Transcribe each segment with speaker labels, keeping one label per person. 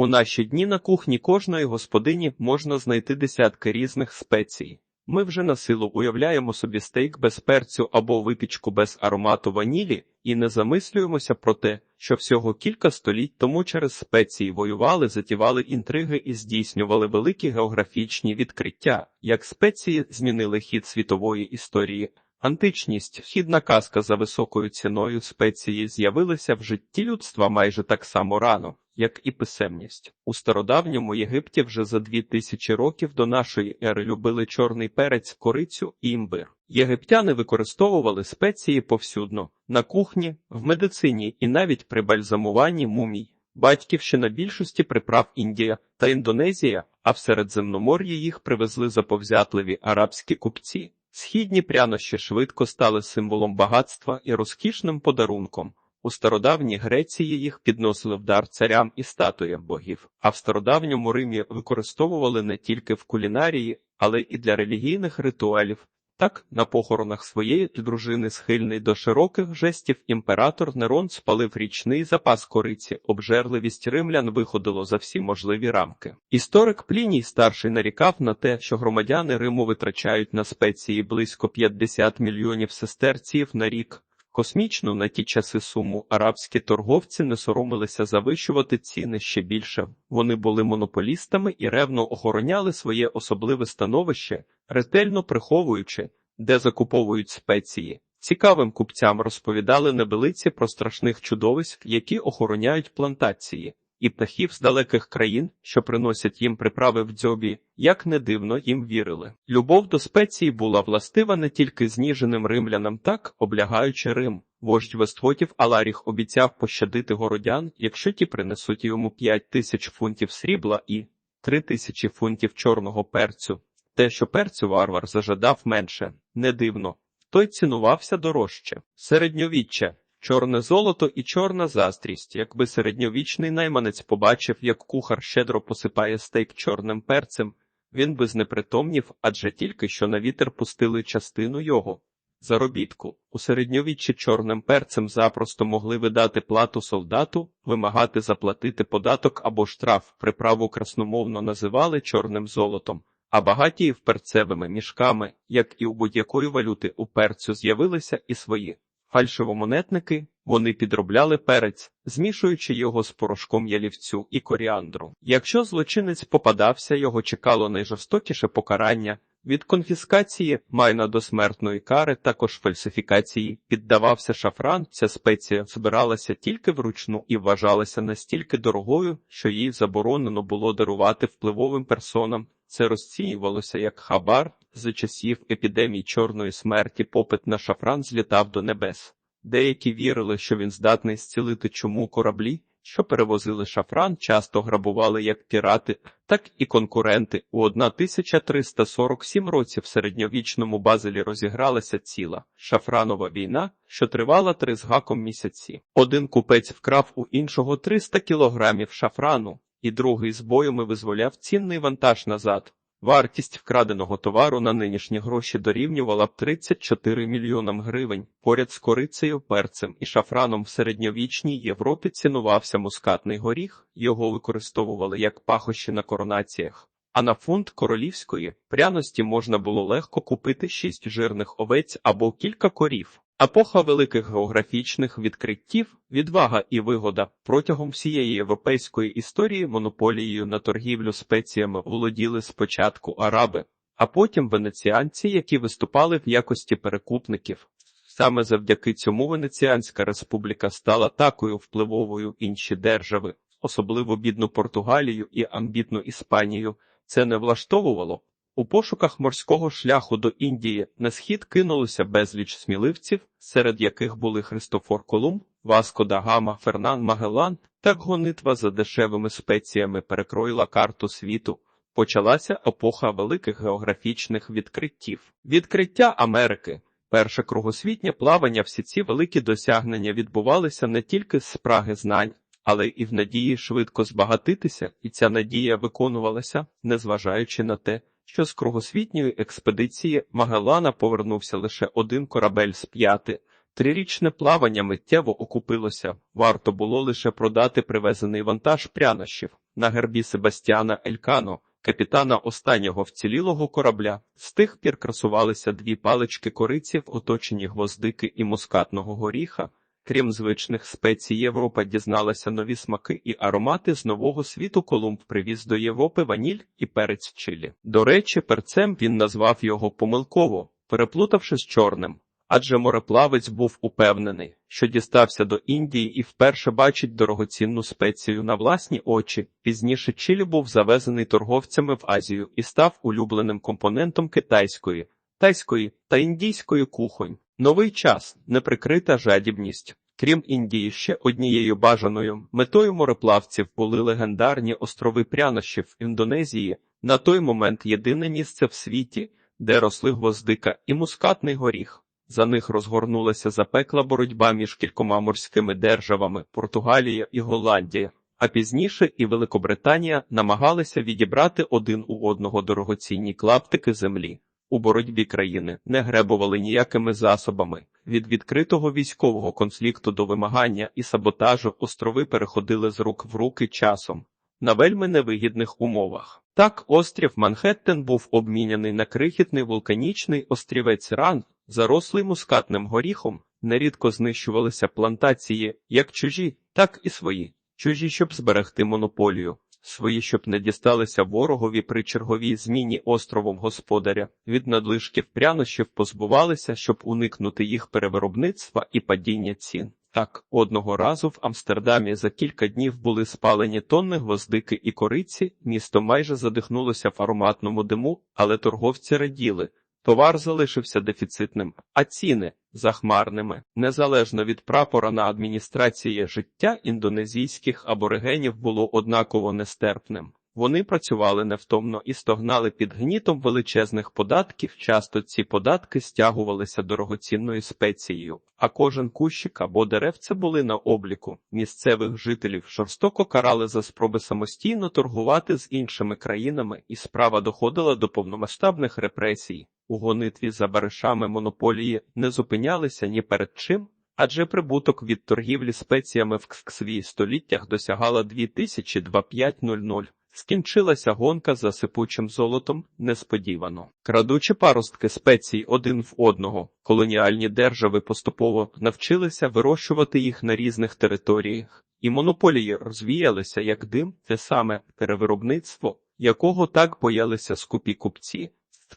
Speaker 1: У наші дні на кухні кожної господині можна знайти десятки різних спецій. Ми вже на силу уявляємо собі стейк без перцю або випічку без аромату ванілі і не замислюємося про те, що всього кілька століть тому через спеції воювали, затівали інтриги і здійснювали великі географічні відкриття, як спеції змінили хід світової історії. Античність, хідна казка за високою ціною спеції з'явилися в житті людства майже так само рано, як і писемність. У стародавньому Єгипті вже за дві тисячі років до нашої ери любили чорний перець, корицю і імбир. Єгиптяни використовували спеції повсюдно на кухні, в медицині і навіть при бальзамуванні мумій. Батьківщина більшості приправ Індія та Індонезія, а в Середземномор'ї їх привезли заповзятливі арабські купці. Східні прянощі швидко стали символом багатства і розкішним подарунком. У стародавній Греції їх підносили в дар царям і статуям богів, а в стародавньому Римі використовували не тільки в кулінарії, але і для релігійних ритуалів. Так, на похоронах своєї дружини, схильний до широких жестів, імператор Нерон спалив річний запас кориці, обжерливість римлян виходило за всі можливі рамки. Історик Пліній старший нарікав на те, що громадяни Риму витрачають на спеції близько 50 мільйонів сестерців на рік. Космічну на ті часи суму арабські торговці не соромилися завищувати ціни ще більше. Вони були монополістами і ревно охороняли своє особливе становище, ретельно приховуючи, де закуповують спеції. Цікавим купцям розповідали небелиці про страшних чудовиськ, які охороняють плантації, і птахів з далеких країн, що приносять їм приправи в дзьобі, як не дивно їм вірили. Любов до спеції була властива не тільки зніженим римлянам, так облягаючи Рим. Вождь Вестготів Аларіх обіцяв пощадити городян, якщо ті принесуть йому 5 тисяч фунтів срібла і 3 тисячі фунтів чорного перцю. Те, що перцю варвар зажадав менше, не дивно. Той цінувався дорожче. Середньовіччя, чорне золото і чорна заздрість. Якби середньовічний найманець побачив, як кухар щедро посипає стейк чорним перцем, він би знепритомнів, адже тільки що на вітер пустили частину його. Заробітку у середньовіччі чорним перцем запросто могли видати плату солдату, вимагати заплатити податок або штраф, приправу красномовно називали чорним золотом, а багатії перцевими мішками, як і у будь-якої валюти у перцю з'явилися і свої фальшивомонетники. Вони підробляли перець, змішуючи його з порошком ялівцю і коріандру. Якщо злочинець попадався, його чекало найжорстокіше покарання. Від конфіскації майна до смертної кари, також фальсифікації, піддавався шафран. Ця спеція збиралася тільки вручну і вважалася настільки дорогою, що їй заборонено було дарувати впливовим персонам. Це розцінювалося як хабар за часів епідемії чорної смерті. Попит на шафран злітав до небес. Деякі вірили, що він здатний зцілити чому кораблі, що перевозили шафран, часто грабували як пірати, так і конкуренти. У 1347 році в середньовічному базелі розігралася ціла шафранова війна, що тривала три з гаком місяці. Один купець вкрав у іншого 300 кілограмів шафрану, і другий з боями визволяв цінний вантаж назад. Вартість вкраденого товару на нинішні гроші дорівнювала б 34 мільйонам гривень. Поряд з корицею, перцем і шафраном в середньовічній Європі цінувався мускатний горіх, його використовували як пахощі на коронаціях. А на фунт королівської пряності можна було легко купити шість жирних овець або кілька корів. Епоха великих географічних відкриттів, відвага і вигода протягом всієї європейської історії монополією на торгівлю спеціями володіли спочатку араби, а потім венеціанці, які виступали в якості перекупників. Саме завдяки цьому Венеціанська республіка стала такою впливовою інші держави, особливо бідну Португалію і амбітну Іспанію. Це не влаштовувало. У пошуках морського шляху до Індії на схід кинулося безліч сміливців, серед яких були Христофор Колумб, Васко да Гама, Фернан Магеллан. Так гонитва за дешевими спеціями перекроїла карту світу. Почалася епоха великих географічних відкриттів. Відкриття Америки. Перше кругосвітнє плавання, всі ці великі досягнення відбувалися не тільки з спраги знань, але і в надії швидко збагатитися, і ця надія виконувалася, незважаючи на те, що з кругосвітньої експедиції Магеллана повернувся лише один корабель з п'яти. Трирічне плавання миттєво окупилося, варто було лише продати привезений вантаж прянощів. на гербі Себастьяна Елькано, капітана останнього вцілілого корабля. З тих пір красувалися дві палички кориці в оточенні гвоздики і мускатного горіха. Крім звичних спецій, Європа дізналася нові смаки і аромати з нового світу. Колумб привіз до Європи ваніль і перець чилі. До речі, перцем він назвав його помилково, переплутавши з чорним. Адже мореплавець був упевнений, що дістався до Індії і вперше бачить дорогоцінну спецію на власні очі. Пізніше чилі був завезений торговцями в Азію і став улюбленим компонентом китайської, тайської та індійської кухонь. Новий час неприкрита жадібність. Крім Індії, ще однією бажаною метою мореплавців були легендарні острови прянощів Індонезії, на той момент єдине місце в світі, де росли гвоздика і мускатний горіх. За них розгорнулася запекла боротьба між кількома морськими державами Португалія і Голландія. А пізніше і Великобританія намагалися відібрати один у одного дорогоцінні клаптики землі. У боротьбі країни не гребували ніякими засобами. Від відкритого військового конфлікту до вимагання і саботажу острови переходили з рук в руки часом на вельми невигідних умовах. Так, острів Манхеттен був обміняний на крихітний вулканічний острівець Ран, зарослий мускатним горіхом, нерідко знищувалися плантації як чужі, так і свої. Чужі, щоб зберегти монополію, свої, щоб не дісталися ворогові при черговій зміні островом господаря, від надлишків прянощів позбувалися, щоб уникнути їх перевиробництва і падіння цін. Так, одного разу в Амстердамі за кілька днів були спалені тонни гвоздики і кориці, місто майже задихнулося в ароматному диму, але торговці раділи. Товар залишився дефіцитним, а ціни захмарними. Незалежно від прапора на адміністрації життя індонезійських аборигенів було однаково нестерпним. Вони працювали невтомно і стогнали під гнітом величезних податків. Часто ці податки стягувалися дорогоцінною спецією, а кожен кущик або деревце були на обліку. Місцевих жителів жорстоко карали за спроби самостійно торгувати з іншими країнами, і справа доходила до повномасштабних репресій. У гонитві за баришами монополії не зупинялися ні перед чим. Адже прибуток від торгівлі спеціями в ксксві століттях досягала 202500. Скінчилася гонка за сипучим золотом несподівано. Крадучи паростки спецій один в одного, колоніальні держави поступово навчилися вирощувати їх на різних територіях, і монополії розвіялися як дим, те саме перевиробництво, якого так боялися скупі купці.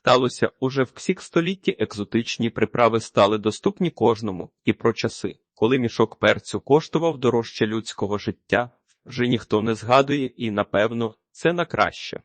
Speaker 1: Сталося уже в ксік столітті екзотичні приправи стали доступні кожному, і про часи, коли мішок перцю коштував дорожче людського життя, вже ніхто не згадує і, напевно, це на краще.